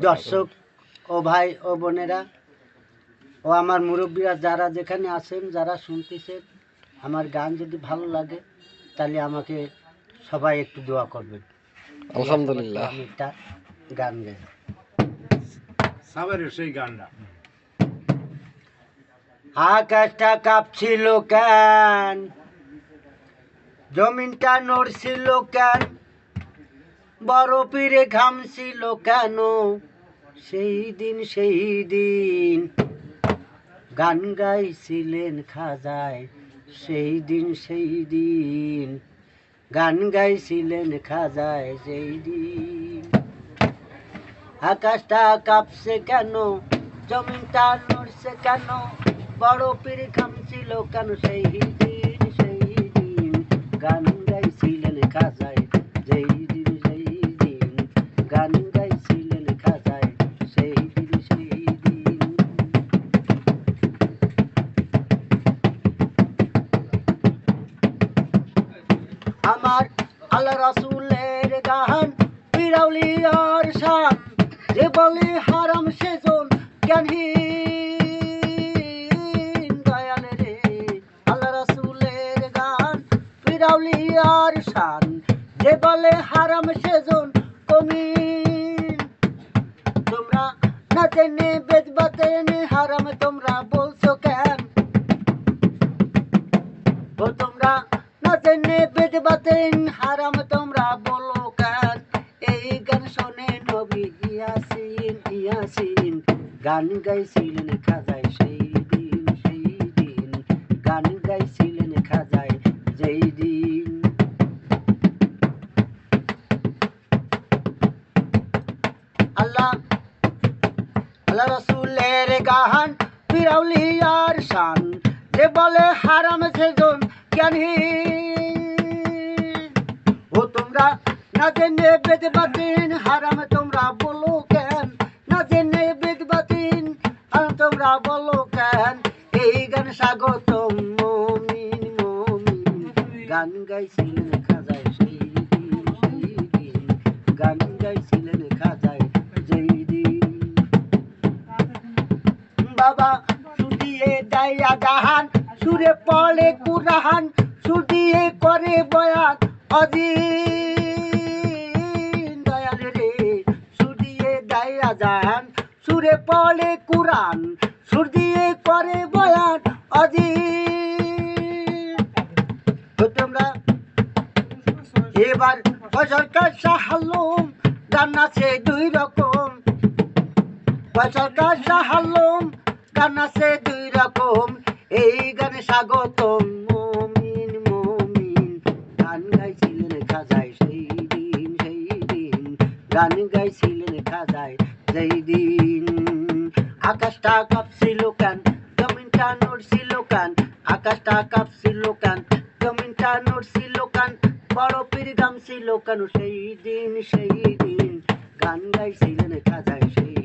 দর্শক ও ভাই ও বোনেরা ও আমার মুরব্বীরা যারা যেখানে আছেন যারা শুনতেছেন আমার গান যদি ভালো লাগে তাহলে আমাকে সবাই একটু দোয়া করবেন। আলহামদুলিল্লাহ। আমি একটা গান গাই। সেই গানটা। আকাশটা কাঁপছিল কেন? জমিনটা নড়ছিল কেন? বড় পীরে ঘামছিল কেন? সেই দিন সেই দিন গান গাইছিলেন খাজায়। সেই দিন সেই দিন গান গাইছিলেন খাজায়। সেই দিন আকাশটা কাঁপছে কেন? জমিনটা নড়ছে কেন? বড় পীর খামছিল কেন? সেই আমার আল্লাহ রাসুলের গান পিরাউলি আর শান যে বলে হারাম সেজন জ্ঞানহীন। দয়াল গান পিরাউলি আর শান যে বলে হারাম সেজন কমিন। তোমরা না জেনে বেদ বাতেনে হারাম, তোমরা বলছো কেন? ও তোমরা না জেনে বেদ বাতেন হারাম তোমরা বলো কেন এই গান শোনে নবী ইয়াসিন ইয়াসিন। গান গাইছিলেন খাজায় সেই দিন সেই দিন গান গাইছিলেন খাজায় যেই দিন আল্লাহ আল্লাহ রসুলের গান ফিরাউলি আর শান। যে বলে হারাম সেজন জ্ঞানহীন তোমরা না বেদ বাতিন হারাম তোমরা বলো কেন? না কেন? এই গান স্বাগত মমিন গান গাইছিলেন গান গাইছিলেন খাজায় যেই দিন। বাবা সুদিয়ে দাইয়া জাহান সুরে পড়ে কুরাহান সুদিয়ে করে বয়ান অদিন দাইয়া জাহান সুরে পড়ে কুরান সুর দিয়ে করে বয়ান তো তোমরা এবার সরকার সাহালুম গান আছে দুই রকম। সরকার সাহালুম গান আছে দুই রকম। এই গানে স্বাগতম মমিন মমিন। গান গাইছিলেন খাজায় সেই দিন সেই দিন। গান গাইছিলেন খাজায় সেই দিন। আকাশটা কাঁপছিল কেন? জমিনটা নড়ছিল কেন? আকাশটা কাঁপছিল কেন? জমিনটা নড়ছিল কেন? বড় পীর গামছিল কেন? সেই দিন সেই দিন। গান গাইছিলেন যায় সেই